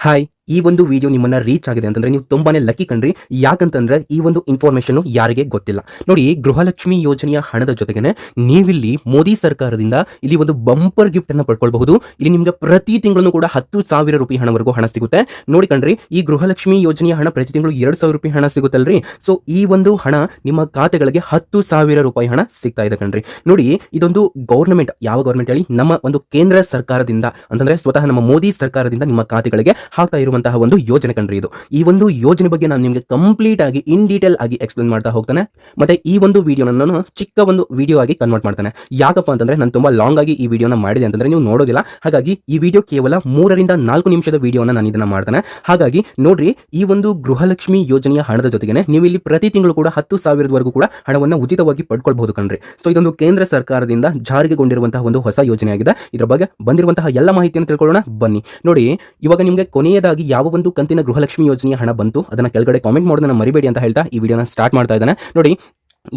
Hi ಈ ಒಂದು video ನಿಮ್ಮನ್ನ ರೀಚ್ ಆಗಿದೆ ಅಂತಂದ್ರೆ ನೀವು ತುಂಬಾನೇ ಲಕ್ಕಿ ಕಣ್ರಿ. ಯಾಕಂತಂದ್ರೆ ಈ ಒಂದು ಇನ್ಫಾರ್ಮೇಶನ್ ಯಾರಿಗೆ ಗೊತ್ತಿಲ್ಲ. ನೋಡಿ, ಗೃಹಲಕ್ಷ್ಮಿ ಯೋಜನೆಯ ಹಣದ ಜೊತೆಗೇನೆ ನೀವಿಲ್ಲಿ ಮೋದಿ ಸರ್ಕಾರದಿಂದ ಇಲ್ಲಿ ಒಂದು ಬಂಪರ್ ಗಿಫ್ಟ್ ಅನ್ನ ಪಡ್ಕೊಳ್ಬಹುದು. ಇಲ್ಲಿ ನಿಮ್ಗೆ ಪ್ರತಿ ತಿಂಗಳು ಕೂಡ ಹತ್ತು ಸಾವಿರ ರೂಪಾಯಿ ಹಣವರೆಗೂ ಹಣ ಸಿಗುತ್ತೆ. ನೋಡಿ ಕಣ್ರಿ, ಈ ಗೃಹಲಕ್ಷ್ಮಿ ಯೋಜನೆಯ ಹಣ ಪ್ರತಿ ತಿಂಗಳು ಎರಡು ಸಾವಿರ ರೂಪಾಯಿ ಹಣ ಸಿಗುತ್ತಲ್ರಿ. ಸೊ ಈ ಒಂದು ಹಣ ನಿಮ್ಮ ಖಾತೆಗಳಿಗೆ ಹತ್ತು ಸಾವಿರ ರೂಪಾಯಿ ಹಣ ಸಿಗ್ತಾ ಇದೆ ಕಣ್ರಿ. ನೋಡಿ, ಇದೊಂದು ಗೌರ್ಮೆಂಟ್ ಯಾವ ಗೌರ್ಮೆಂಟ್ ಹೇಳಿ, ನಮ್ಮ ಒಂದು ಕೇಂದ್ರ ಸರ್ಕಾರದಿಂದ, ಅಂತಂದ್ರೆ ಸ್ವತಃ ನಮ್ಮ ಮೋದಿ ಸರ್ಕಾರದಿಂದ ನಿಮ್ಮ ಖಾತೆಗಳಿಗೆ ಹಾಕ್ತಾ ಒಂದು ಯೋಜನೆ ಕಣ್ರಿ ಇದು. ಈ ಒಂದು ಯೋಜನೆ ಬಗ್ಗೆ ನಾನು ನಿಮಗೆ ಕಂಪ್ಲೀಟ್ ಆಗಿ ಇನ್ ಡೀಟೇಲ್ ಆಗಿ ಎಕ್ಸ್ಪ್ಲೇನ್ ಮಾಡ್ತಾ ಹೋಗ್ತಾನೆ. ಮತ್ತೆ ಈ ಒಂದು ವಿಡಿಯೋನ ನಾನು ಚಿಕ್ಕ ಒಂದು ವಿಡಿಯೋ ಆಗಿ ಕನ್ವರ್ಟ್ ಮಾಡ್ತಾನೆ. ಯಾಕಪ್ಪ ಅಂತಂದ್ರೆ ನಾನು ತುಂಬಾ ಲಾಂಗ್ ಆಗಿ ಈ ವಿಡಿಯೋನ ಮಾಡಿದೆ ಅಂತಂದ್ರೆ ನೀವು ನೋಡೋದಿಲ್ಲ. ಹಾಗಾಗಿ ಈ ವಿಡಿಯೋ ಕೇವಲ ಮೂರರಿಂದ ನಾಲ್ಕು ನಿಮಿಷದ ವಿಡಿಯೋನ ನಾನು ಇದನ್ನ ಮಾಡ್ತಾನೆ. ಹಾಗಾಗಿ ನೋಡ್ರಿ, ಈ ಒಂದು ಗೃಹಲಕ್ಷ್ಮಿ ಯೋಜನೆಯ ಹಣದ ಜೊತೆಗೆ ನೀವು ಇಲ್ಲಿ ಪ್ರತಿ ತಿಂಗಳು ಕೂಡ ಹತ್ತು ಸಾವಿರದವರೆಗೂ ಕೂಡ ಹಣವನ್ನು ಉಚಿತವಾಗಿ ಪಡ್ಕೊಳ್ಬಹುದು ಕಣ್ರಿ. ಸೊ ಇದೊಂದು ಕೇಂದ್ರ ಸರ್ಕಾರದಿಂದ ಜಾರಿಗೆಗೊಂಡಿರುವಂತಹ ಒಂದು ಹೊಸ ಯೋಜನೆ ಆಗಿದೆ ಇದರ ಬಗ್ಗೆ ಬಂದಿರುವಂತಹ ಎಲ್ಲ ಮಾಹಿತಿಯನ್ನು ತಿಳ್ಕೊಳ್ಳೋಣ. ಬನ್ನಿ. ನೋಡಿ, ಇವಾಗ ನಿಮಗೆ ಕೊನೆಯದಾಗಿ ಯಾವ ಒಂದು ಕಂತಿನ ಗೃಹಲಕ್ಷ್ಮಿ ಯೋಜನೆಯ ಹಣ ಬಂತು, ಅದನ್ನ ಕೆಳಗಡೆ ಕಾಮೆಂಟ್ ಮಾಡೋದನ್ನ ಮರಿಬೇಡಿ ಅಂತ ಹೇಳ್ತಾ ಈ ವಿಡಿಯೋನ ಸ್ಟಾರ್ಟ್ ಮಾಡ್ತಾ ಇದ್ದಾನೆ. ನೋಡಿ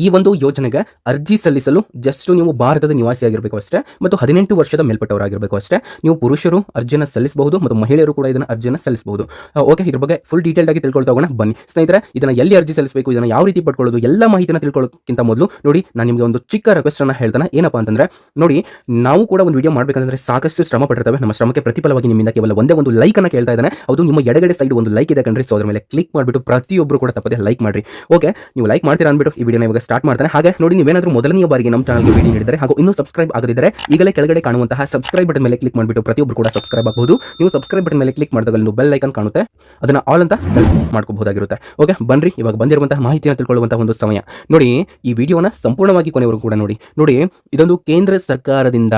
ಈ ಒಂದು ಯೋಜನೆಗೆ ಅರ್ಜಿ ಸಲ್ಲಿಸಲು ಜಸ್ಟ್ ನೀವು ಭಾರತದ ನಿವಾಸಿಯಾಗಿರಬೇಕು ಅಷ್ಟೇ, ಮತ್ತು ಹದಿನೆಂಟು ವರ್ಷದ ಮೇಲ್ಪಟ್ಟವರಾಗಿರಬೇಕು ಅಷ್ಟೇ, ನೀವು ಪುರುಷರು ಅರ್ಜಿಯನ್ನು ಸಲ್ಲಿಸಬಹುದು ಮತ್ತು ಮಹಿಳೆಯರು ಕೂಡ ಇದನ್ನು ಅರ್ಜಿಯನ್ನು ಸಲ್ಲಿಸಬಹುದು. ಓಕೆ ಇದ್ರ ಬಗ್ಗೆ ಫುಲ್ ಡೀಟೇಲ್ ಆಗಿ ತಿಳ್ಕೊಳ್ತಾ ಹೋಗೋಣ, ಬನ್ನಿ. ಸ್ನೇಹಿತರೆ, ಇದನ್ನ ಎಲ್ಲಿ ಅರ್ಜಿ ಸಲ್ಲಿಸಬೇಕು, ಇದನ್ನ ಯಾವ ರೀತಿ ಪಡ್ಕೊಳ್ಳೋದು, ಎಲ್ಲ ಮಾಹಿತಿನ ತಿಳ್ಕೊಳ್ಳೋಕ್ಕಿಂತ ಮೊದಲು ನೋಡಿ, ನಾನು ನಿಮಗೆ ಒಂದು ಚಿಕ್ಕ ರಿಕ್ವೆಸ್ಟ್ ಅನ್ನು ಹೇಳ್ತಾನೆ. ಏನಪ್ಪಾ ಅಂತಂದ್ರೆ, ನೋಡಿ, ನಾವು ಕೂಡ ಒಂದು ವಿಡಿಯೋ ಮಾಡಬೇಕಂದ್ರೆ ಸಾಕಷ್ಟು ಶ್ರಮ ಪಡ್ತವೆ ನಮ್ಮ ಶ್ರಮಕ್ಕೆ ಪ್ರತಿಫಲವಾಗಿ ನಿಮ್ಮಿಂದ ಕೇವಲ ಒಂದೇ ಒಂದು ಲೈಕ್ ಅನ್ನ ಕೇಳ್ತಾ ಇದ್ದಾನೆ. ಅದು ನಿಮ್ಮ ಎಡಗಡೆ ಸೈಡ್ ಒಂದು ಲೈಕ್ ಇದೆ ಕಣ್ರಿ. ಸೊ ಅದ್ರ ಮೇಲೆ ಕ್ಲಿಕ್ ಮಾಡಿಬಿಟ್ಟು ಪ್ರತಿಯೊಬ್ಬರು ಕೂಡ ತಪ್ಪದೆ ಲೈಕ್ ಮಾಡಿ ಓಕೆ ನೀವು ಲೈಕ್ ಮಾಡ್ತೀರಾ ಅಂದ್ಬಿಟ್ಟು ಈ ವಿಡಿಯೋನ ಇವಾಗ ಸ್ಟಾರ್ಟ್ ಮಾಡ್ತಾನೆ. ಹಾಗೆ ನೋಡಿ ನೀವೇನಾದರೂ ಮೊದಲನೇ ಬಾರಿಗೆ ನಮ್ಮ ಚಾನಲ್ಗೆ ಭೇಟಿ ನೀಡಿದರೆ ಹಾಗೂ ಇನ್ನೂ ಸಬ್ಸ್ಕ್ರೈಬ್ ಆಗದಿದ್ದರೆ ಈಗಲೇ ಕೆಳಗಡೆ ಕಾಣುವಂತಹ ಸಬ್ಸ್ಕ್ರೈಬ್ ಬಟನ್ ಮೇಲೆ ಕ್ಲಿಕ್ ಮಾಡಿಬಿಟ್ಟು ಪ್ರತಿಯೊಬ್ಬರು ಕೂಡ ಸಬ್ಸ್ಕ್ರೈಬ್ ಆಗಬಹುದು. ನೀವು ಸಬ್ಸ್ಕ್ರೈಬ್ ಬಟನ್ ಮೇಲೆ ಕ್ಲಿಕ್ ಮಾಡಿದಾಗ ಒಂದು ಬೆಲ್ ಐಕನ್ ಕಾಣುತ್ತೆ. ಅದನ್ನ ಆಲ್ ಅಂತ ಸೆಲೆಕ್ಟ್ ಮಾಡ್ಕೋಬಹುದಾಗಿರುತ್ತೆ. ಓಕೆ ಬನ್ರಿ, ಇವಾಗ ಬಂದಿರುವಂತಹ ಮಾಹಿತಿಯನ್ನು ತಿಳ್ಕೊಳ್ಳುವಂತಹ ಒಂದು ಸಮಯ. ನೋಡಿ, ಈ ವಿಡಿಯೋನ ಸಂಪೂರ್ಣವಾಗಿ ಕೊನೆವರೆಗೂ ಕೂಡ ನೋಡಿ. ನೋಡಿ, ಇದೊಂದು ಕೇಂದ್ರ ಸರ್ಕಾರದಿಂದ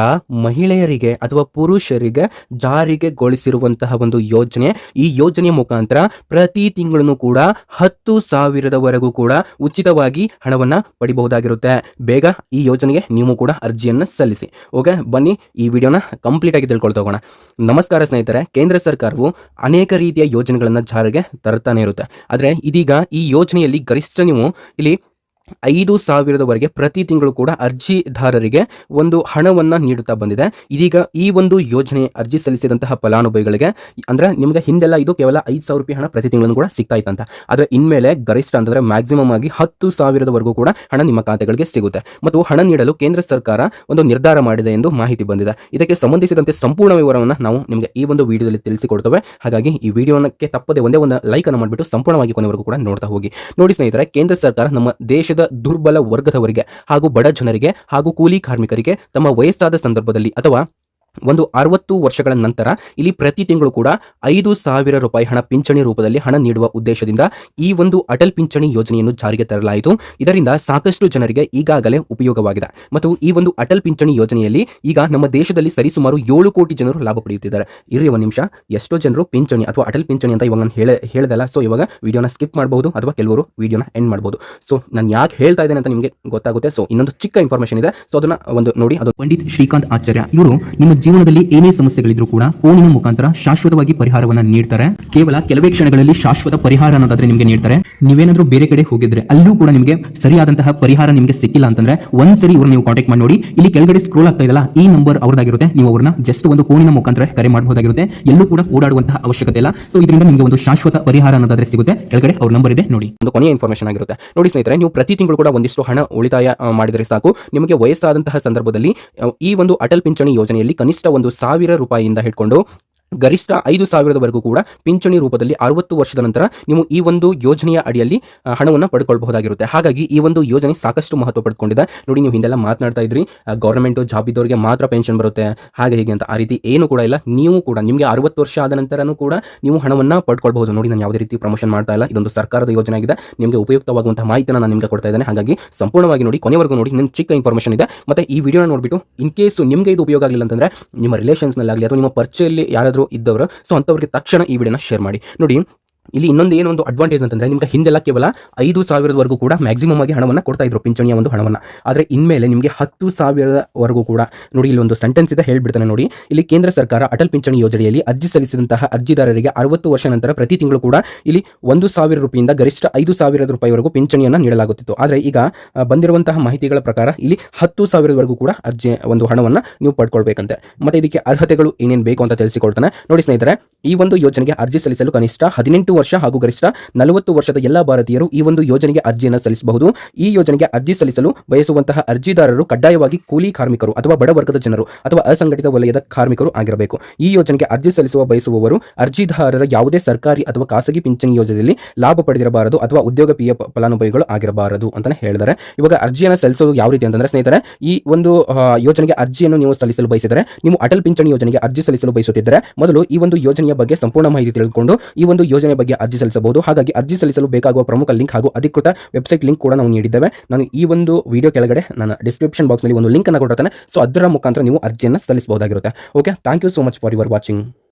ಮಹಿಳೆಯರಿಗೆ ಅಥವಾ ಪುರುಷರಿಗೆ ಜಾರಿಗೆಗೊಳಿಸಿರುವಂತಹ ಒಂದು ಯೋಜನೆ. ಈ ಯೋಜನೆಯ ಮುಖಾಂತರ ಪ್ರತಿ ತಿಂಗಳನ್ನು ಕೂಡ ಹತ್ತು ಸಾವಿರದವರೆಗೂ ಕೂಡ ಉಚಿತವಾಗಿ ಹಣವನ್ನ ಪಡಿಬಹುದಾಗಿರುತ್ತೆ. ಬೇಗ ಈ ಯೋಜನೆಗೆ ನೀವು ಕೂಡ ಅರ್ಜಿಯನ್ನು ಸಲ್ಲಿಸಿ. ಓಕೆ, ಬನ್ನಿ ಈ ವಿಡಿಯೋನ ಕಂಪ್ಲೀಟ್ ಆಗಿ ತಿಳ್ಕೊಳ್ತಾ ಹೋಗೋಣ. ನಮಸ್ಕಾರ ಸ್ನೇಹಿತರೆ, ಕೇಂದ್ರ ಸರ್ಕಾರವು ಅನೇಕ ರೀತಿಯ ಯೋಜನೆಗಳನ್ನು ಜಾರಿಗೆ ತರ್ತಾನೆ ಇರುತ್ತೆ. ಆದರೆ ಇದೀಗ ಈ ಯೋಜನೆಯಲ್ಲಿ ಗರಿಷ್ಠ ನೀವು ಇಲ್ಲಿ ಐದು ಸಾವಿರದವರೆಗೆ ಪ್ರತಿ ತಿಂಗಳು ಕೂಡ ಅರ್ಜಿದಾರರಿಗೆ ಒಂದು ಹಣವನ್ನು ನೀಡುತ್ತಾ ಬಂದಿದೆ. ಇದೀಗ ಈ ಒಂದು ಯೋಜನೆ ಅರ್ಜಿ ಸಲ್ಲಿಸಿದಂತಹ ಫಲಾನುಭವಿಗಳಿಗೆ, ಅಂದ್ರೆ ನಿಮಗೆ ಹಿಂದೆಲ್ಲ ಇದು ಕೇವಲ ಐದು ಸಾವಿರ ರೂಪಾಯಿ ಹಣ ಪ್ರತಿ ತಿಂಗಳನ್ನು ಕೂಡ ಸಿಗ್ತಾ ಇತ್ತಂತ. ಆದರೆ ಇನ್ಮೇಲೆ ಗರಿಷ್ಠ ಅಂದರೆ ಮ್ಯಾಕ್ಸಿಮಮ್ ಆಗಿ ಹತ್ತು ಸಾವಿರದವರೆಗೂ ಕೂಡ ಹಣ ನಿಮ್ಮ ಖಾತೆಗಳಿಗೆ ಸಿಗುತ್ತೆ. ಮತ್ತು ಹಣ ನೀಡಲು ಕೇಂದ್ರ ಸರ್ಕಾರ ಒಂದು ನಿರ್ಧಾರ ಮಾಡಿದೆ ಎಂದು ಮಾಹಿತಿ ಬಂದಿದೆ. ಇದಕ್ಕೆ ಸಂಬಂಧಿಸಿದಂತೆ ಸಂಪೂರ್ಣ ವಿವರವನ್ನು ನಾವು ನಿಮಗೆ ಈ ಒಂದು ವಿಡಿಯೋದಲ್ಲಿ ತಿಳಿಸಿಕೊಡ್ತೇವೆ. ಹಾಗಾಗಿ ಈ ವಿಡಿಯೋನಕ್ಕೆ ತಪ್ಪದೆ ಒಂದೇ ಒಂದು ಲೈಕ್ ಅನ್ನು ಮಾಡಿಬಿಟ್ಟು ಸಂಪೂರ್ಣವಾಗಿ ಕೊನೆವರೆಗೂ ಕೂಡ ನೋಡ್ತಾ ಹೋಗಿ. ನೋಡಿ ಸ್ನೇಹಿತರೆ, ಕೇಂದ್ರ ಸರ್ಕಾರ ನಮ್ಮ ದೇಶದ ದುರ್ಬಲ ವರ್ಗದವರಿಗೆ ಹಾಗೂ ಬಡ ಜನರಿಗೆ ಹಾಗೂ ಕೂಲಿ ಕಾರ್ಮಿಕರಿಗೆ ತಮ್ಮ ವಯಸ್ಸಾದ ಸಂದರ್ಭದಲ್ಲಿ ಅಥವಾ ಒಂದು ಅರವತ್ತು ವರ್ಷಗಳ ನಂತರ ಇಲ್ಲಿ ಪ್ರತಿ ತಿಂಗಳು ಕೂಡ ಐದು ಸಾವಿರ ರೂಪಾಯಿ ಹಣ ಪಿಂಚಣಿ ರೂಪದಲ್ಲಿ ಹಣ ನೀಡುವ ಉದ್ದೇಶದಿಂದ ಈ ಒಂದು ಅಟಲ್ ಪಿಂಚಣಿ ಯೋಜನೆಯನ್ನು ಜಾರಿಗೆ ತರಲಾಯಿತು. ಇದರಿಂದ ಸಾಕಷ್ಟು ಜನರಿಗೆ ಈಗಾಗಲೇ ಉಪಯೋಗವಾಗಿದೆ. ಮತ್ತು ಈ ಒಂದು ಅಟಲ್ ಪಿಂಚಣಿ ಯೋಜನೆಯಲ್ಲಿ ಈಗ ನಮ್ಮ ದೇಶದಲ್ಲಿ ಸರಿಸುಮಾರು ಏಳು ಕೋಟಿ ಜನರು ಲಾಭ ಪಡೆಯುತ್ತಿದ್ದಾರೆ. ಇರಿ ಒಂದು ನಿಮಿಷ. ಎಷ್ಟೋ ಜನರು ಪಿಂಚಣಿ ಅಥವಾ ಅಟಲ್ ಪಿಂಚಣಿ ಅಂತ ಇವಾಗ ನಾನು ಹೇಳ, ಹೇಳ್ದಲ್ಲ. ಸೊ ಇವಾಗ ವಿಡಿಯೋನ ಸ್ಕಿಪ್ ಮಾಡಬಹುದು ಅಥವಾ ಕೆಲವರು ವಿಡಿಯೋನ ಎಂಡ್ ಮಾಡಬಹುದು. ಸೊ ನಾನು ಯಾಕೆ ಹೇಳ್ತಾ ಇದ್ದೇನೆ ಅಂತ ನಿಮಗೆ ಗೊತ್ತಾಗುತ್ತೆ. ಸೊ ಇನ್ನೊಂದು ಚಿಕ್ಕ ಇನ್ಫಾರ್ಮೇಶನ್ ಇದೆ. ಸೊ ಅದನ್ನ ಒಂದು ನೋಡಿ. ಅದು ಪಂಡಿತ್ ಶ್ರೀಕಾಂತ್ ಆಚಾರ್ಯ. ಇವರು ನಿಮ್ಮ ಜೀವನದಲ್ಲಿ ಏನೇ ಸಮಸ್ಯೆಗಳಿದ್ರು ಕೂಡ ಫೋನಿನ ಮುಖಾಂತರ ಶಾಶ್ವತವಾಗಿ ಪರಿಹಾರವನ್ನ ನೀಡ್ತಾರೆ. ಕೇವಲ ಕೆಲವೇ ಕ್ಷಣಗಳಲ್ಲಿ ಶಾಶ್ವತ ಪರಿಹಾರ ಅನ್ನೋದಾದ್ರೆ ನಿಮಗೆ ನೀಡ್ತಾರೆ. ನೀವೇನಾದ್ರೂ ಬೇರೆ ಕಡೆ ಹೋಗಿದ್ರೆ ಅಲ್ಲೂ ಕೂಡ ನಿಮಗೆ ಸರಿಯಾದಂತಹ ಪರಿಹಾರ ನಿಮಗೆ ಸಿಕ್ಕಿಲ್ಲ ಅಂತಂದ್ರೆ ಒಂದ್ಸರಿ ಇವ್ರು ನೀವು ಕಾಂಟ್ಯಾಕ್ಟ್ ಮಾಡಿ ನೋಡಿ. ಇಲ್ಲಿ ಕೆಳಗಡೆ ಸ್ಕ್ರೋಲ್ ಆಗ್ತಾ ಇದಲ್ಲ ಈ ನಂಬರ್ ಅವ್ರದ್ದಾಗಿರುತ್ತೆ. ನೀವು ಅವ್ರನ್ನ ಜಸ್ಟ್ ಒಂದು ಫೋನಿನ ಮುಖಾಂತರ ಕರೆ ಮಾಡಬಹುದಾಗಿರುತ್ತೆ. ಎಲ್ಲೂ ಕೂಡ ಓಡಾಡುವಂತಹ ಅವಶ್ಯಕತೆ ಇಲ್ಲ. ಸೊ ಇದರಿಂದ ನಿಮಗೆ ಒಂದು ಶಾಶ್ವತ ಪರಿಹಾರ ಅನ್ನೋದಾದ್ರೆ ಸಿಗುತ್ತೆ. ಕೆಳಗಡೆ ಅವ್ರ ನಂಬರ್ ಇದೆ, ನೋಡಿ. ಒಂದು ಕೊನೆಯ ಇನ್ಫಾರ್ಮೇಷನ್ ಆಗಿರುತ್ತೆ. ನೋಡಿ ಸ್ನೇಹಿತರೆ, ನೀವು ಪ್ರತಿ ತಿಂಗಳು ಕೂಡ ಒಂದಿಷ್ಟು ಹಣ ಉಳಿತಾಯ ಮಾಡಿದರೆ ಸಾಕು. ನಿಮಗೆ ವಯಸ್ಸಾದಂತಹ ಸಂದರ್ಭದಲ್ಲಿ ಈ ಒಂದು ಅಟಲ್ ಪಿಂಚಣಿ ಯೋಜನೆಯಲ್ಲಿ ಕನಿಷ್ಠ ಒಂದು ಸಾವಿರ ರೂಪಾಯಿಯಿಂದ ಹಿಡ್ಕೊಂಡು ಗರಿಷ್ಠ ಐದು ಸಾವಿರದವರೆಗೂ ಕೂಡ ಪಿಂಚಣಿ ರೂಪದಲ್ಲಿ ಅರವತ್ತು ವರ್ಷದ ನಂತರ ನೀವು ಈ ಒಂದು ಯೋಜನೆಯ ಅಡಿಯಲ್ಲಿ ಹಣವನ್ನು ಪಡ್ಕೊಳ್ಬಹುದಾಗಿರುತ್ತೆ. ಹಾಗಾಗಿ ಈ ಒಂದು ಯೋಜನೆ ಸಾಕಷ್ಟು ಮಹತ್ವ ಪಡ್ಕೊಂಡಿದೆ. ನೋಡಿ, ನೀವು ಹಿಂದೆಲ್ಲ ಮಾತನಾಡ್ತಾ ಇದ್ರಿ ಗೌರ್ಮೆಂಟ್ ಜಾಬ್ ಇದ್ದವರಿಗೆ ಮಾತ್ರ ಪೆನ್ಷನ್ ಬರುತ್ತೆ, ಹಾಗೆ ಹೀಗೆ ಅಂತ. ಆ ರೀತಿ ಏನು ಕೂಡ ಇಲ್ಲ. ನೀವು ಕೂಡ, ನಿಮಗೆ ಅರವತ್ತು ವರ್ಷ ಆದ ನಂತರನೂ ಕೂಡ ನೀವು ಹಣವನ್ನು ಪಡ್ಕೊಳ್ಬಹುದು. ನೋಡಿ, ನಾನು ಯಾವುದೇ ರೀತಿ ಪ್ರಮೋಷನ್ ಮಾಡ್ತಾ ಇಲ್ಲ. ಇದೊಂದು ಸರ್ಕಾರದ ಯೋಜನೆ ಆಗಿದೆ. ನಿಮಗೆ ಉಪಯುಕ್ತವಾಗುವಂತಹ ಮಾಹಿತಿನ ನಾನು ನಿಮಗೆ ಕೊಡ್ತಾ ಇದ್ದೇನೆ. ಹಾಗಾಗಿ ಸಂಪೂರ್ಣವಾಗಿ ನೋಡಿ, ಕೊನೆವರೆಗೂ ನೋಡಿ ನನ್ನ ಚಿಕ್ಕ ಇನ್ಫಾರ್ಮೇಷನ್ ಇದೆ. ಮತ್ತೆ ಈ ವಿಡಿಯೋನ ನೋಡಿಬಿಟ್ಟು ಇನ್ ಕೇಸ್ ನಿಮಗೆ ಇದು ಉಪಯೋಗ ಆಗಲಿಲ್ಲ ಅಂತಂದ್ರೆ, ನಿಮ್ಮ ರಿಲೇಷನ್ಸ್ನಲ್ಲಾಗಲಿ ಅಥವಾ ನಿಮ್ಮ ಪರಿಚಯಲ್ಲಿ ಯಾರಾದರೂ ಇದ್ದವರು. ಸೊ ಅಂಥವ್ರಿಗೆ ತಕ್ಷಣ ಈ ವಿಡಿಯೋನ ಶೇರ್ ಮಾಡಿ. ನೋಡಿ ಇಲ್ಲಿ ಇನ್ನೊಂದು ಏನು ಒಂದು ಅಡ್ವಾಂಟೇಜ್ ಅಂತಂದ್ರೆ ನಿಮಗೆ ಹಿಂದೆಲ್ಲ ಕೇವಲ ಐದು ಸಾವಿರದವರೆಗೂ ಕೂಡ ಮ್ಯಾಕ್ಸಿಮಮ್ ಆಗಿ ಹಣವನ್ನು ಕೊಡ್ತಾ ಇದ್ರು ಪಿಂಚಣಿಯ ಒಂದು ಹಣವನ್ನು. ಆದರೆ ಇನ್ಮೇಲೆ ನಿಮಗೆ ಹತ್ತು ಸಾವಿರದವರೆಗೂ ಕೂಡ ನೋಡಿ ಇಲ್ಲಿ ಒಂದು ಸೆಂಟೆನ್ಸ್ ಇದೆ ಹೇಳ್ಬಿಡ್ತಾನೆ ನೋಡಿ. ಇಲ್ಲಿ ಕೇಂದ್ರ ಸರ್ಕಾರ ಅಟಲ್ ಪಿಂಚಣಿ ಯೋಜನೆಯಲ್ಲಿ ಅರ್ಜಿ ಸಲ್ಲಿಸಿದಂತಹ ಅರ್ಜಿದಾರರಿಗೆ ಅರವತ್ತು ವರ್ಷ ನಂತರ ಪ್ರತಿ ತಿಂಗಳು ಕೂಡ ಇಲ್ಲಿ ಒಂದು ಸಾವಿರ ರೂಪಾಯಿಂದ ಗರಿಷ್ಠ ಐದು ಸಾವಿರದ ರೂಪಾಯಿವರೆಗೂ ಪಿಂಚಣಿಯನ್ನು ನೀಡಲಾಗುತ್ತಿತ್ತು. ಆದರೆ ಈಗ ಬಂದಿರುವಂತಹ ಮಾಹಿತಿಗಳ ಪ್ರಕಾರ ಇಲ್ಲಿ ಹತ್ತು ಸಾವಿರದವರೆಗೂ ಕೂಡ ಅರ್ಜಿ, ಒಂದು ಹಣವನ್ನು ನೀವು ಪಡ್ಕೊಳ್ಬೇಕಂತೆ. ಮತ್ತೆ ಇದಕ್ಕೆ ಅರ್ಹತೆಗಳು ಏನೇನು ಬೇಕು ಅಂತ ತಿಳಿಸಿಕೊಡ್ತಾನೆ. ನೋಡಿ ಸ್ನೇಹಿತರೆ, ಈ ಒಂದು ಯೋಜನೆಗೆ ಅರ್ಜಿ ಸಲ್ಲಿಸಲು ಕನಿಷ್ಠ ಹದಿನೆಂಟು ವರ್ಷ ಹಾಗೂ ಗರಿಷ್ಠ ನಲವತ್ತು ವರ್ಷದ ಎಲ್ಲ ಭಾರತೀಯರು ಈ ಒಂದು ಯೋಜನೆಗೆ ಅರ್ಜಿಯನ್ನು ಸಲ್ಲಿಸಬಹುದು. ಈ ಯೋಜನೆಗೆ ಅರ್ಜಿ ಸಲ್ಲಿಸಲು ಬಯಸುವಂತಹ ಅರ್ಜಿದಾರರು ಕಡ್ಡಾಯವಾಗಿ ಕೂಲಿ ಕಾರ್ಮಿಕರು ಅಥವಾ ಬಡವರ್ಗದ ಜನರು ಅಥವಾ ಅಸಂಘಟಿತ ವಲಯದ ಕಾರ್ಮಿಕರು ಆಗಿರಬೇಕು. ಈ ಯೋಜನೆಗೆ ಅರ್ಜಿ ಸಲ್ಲಿಸುವ ಬಯಸುವವರು ಅರ್ಜಿದಾರರ ಯಾವುದೇ ಸರ್ಕಾರಿ ಅಥವಾ ಖಾಸಗಿ ಪಿಂಚಣಿ ಯೋಜನೆಯಲ್ಲಿ ಲಾಭ ಪಡೆದಿರಬಾರದು ಅಥವಾ ಉದ್ಯೋಗ ಪಿಯ ಫಲಾನುಭವಿಗಳು ಆಗಿರಬಾರದು ಅಂತಾನೆ ಹೇಳಿದ್ದಾರೆ. ಇವಾಗ ಅರ್ಜಿಯನ್ನು ಸಲ್ಲಿಸಲು ಯಾವ ರೀತಿ ಅಂತಂದ್ರೆ ಸ್ನೇಹಿತರೆ, ಈ ಒಂದು ಯೋಜನೆಗೆ ಅರ್ಜಿಯನ್ನು ನೀವು ಸಲ್ಲಿಸಲು ಬಯಸಿದರೆ ನೀವು ಅಟಲ್ ಪಿಂಚಣಿ ಯೋಜನೆಗೆ ಅರ್ಜಿ ಸಲ್ಲಿಸಲು ಬಯಸುತ್ತಿದ್ದರೆ, ಮೊದಲು ಈ ಒಂದು ಯೋಜನೆಯ ಬಗ್ಗೆ ಸಂಪೂರ್ಣ ಮಾಹಿತಿ ತಿಳಿದುಕೊಂಡು ಈ ಒಂದು ಯೋಜನೆ ಅರ್ಜಿ ಸಲ್ಲಿಸಬಹುದು. ಹಾಗಾಗಿ ಅರ್ಜಿ ಸಲ್ಲಿಸಲು ಬೇಕಾಗುವ ಪ್ರಮುಖ ಲಿಂಕ್ ಹಾಗೂ ಅಧಿಕೃತ ವೆಬ್ಸೈಟ್ ಲಿಂಕ್ ಕೂಡ ನಾವು ನೀಡಿದ್ದೇವೆ. ನಾನು ಈ ಒಂದು ವಿಡಿಯೋ ಕೆಳಗಡೆ ನನ್ನ ಡಿಸ್ಕ್ರಿಪ್ಷನ್ ಬಾಕ್ಸ್ನಲ್ಲಿ ಒಂದು ಲಿಂಕ್ ಅನ್ನು ಸೊ ಅದರ ಮುಖಾಂತರ ನೀವು ಅರ್ಜಿಯನ್ನು ಸಲ್ಲಿಸಬಹುದಾಗಿರುತ್ತೆ. Okay thank you so much for your watching